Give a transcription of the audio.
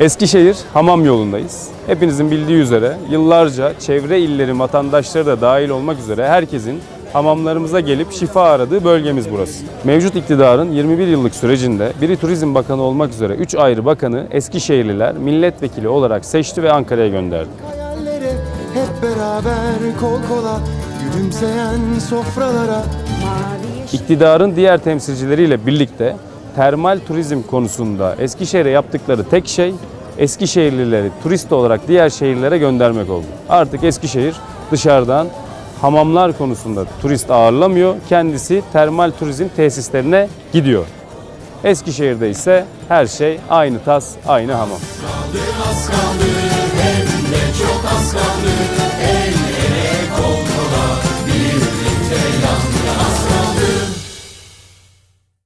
Eskişehir hamam yolundayız. Hepinizin bildiği üzere yıllarca çevre illerin vatandaşları da dahil olmak üzere herkesin hamamlarımıza gelip şifa aradığı bölgemiz burası. Mevcut iktidarın 21 yıllık sürecinde biri Turizm Bakanı olmak üzere 3 ayrı bakanı Eskişehirliler milletvekili olarak seçti ve Ankara'ya gönderdi. Hep beraber kol kola Gülümseyen sofralara İktidarın diğer temsilcileriyle birlikte termal turizm konusunda Eskişehir'e yaptıkları tek şey Eskişehirlileri turist olarak diğer şehirlere göndermek oldu. Artık Eskişehir dışarıdan hamamlar konusunda turist ağırlamıyor. Kendisi termal turizm tesislerine gidiyor. Eskişehir'de ise her şey aynı tas, aynı hamam. Az kaldı hem de çok az kaldı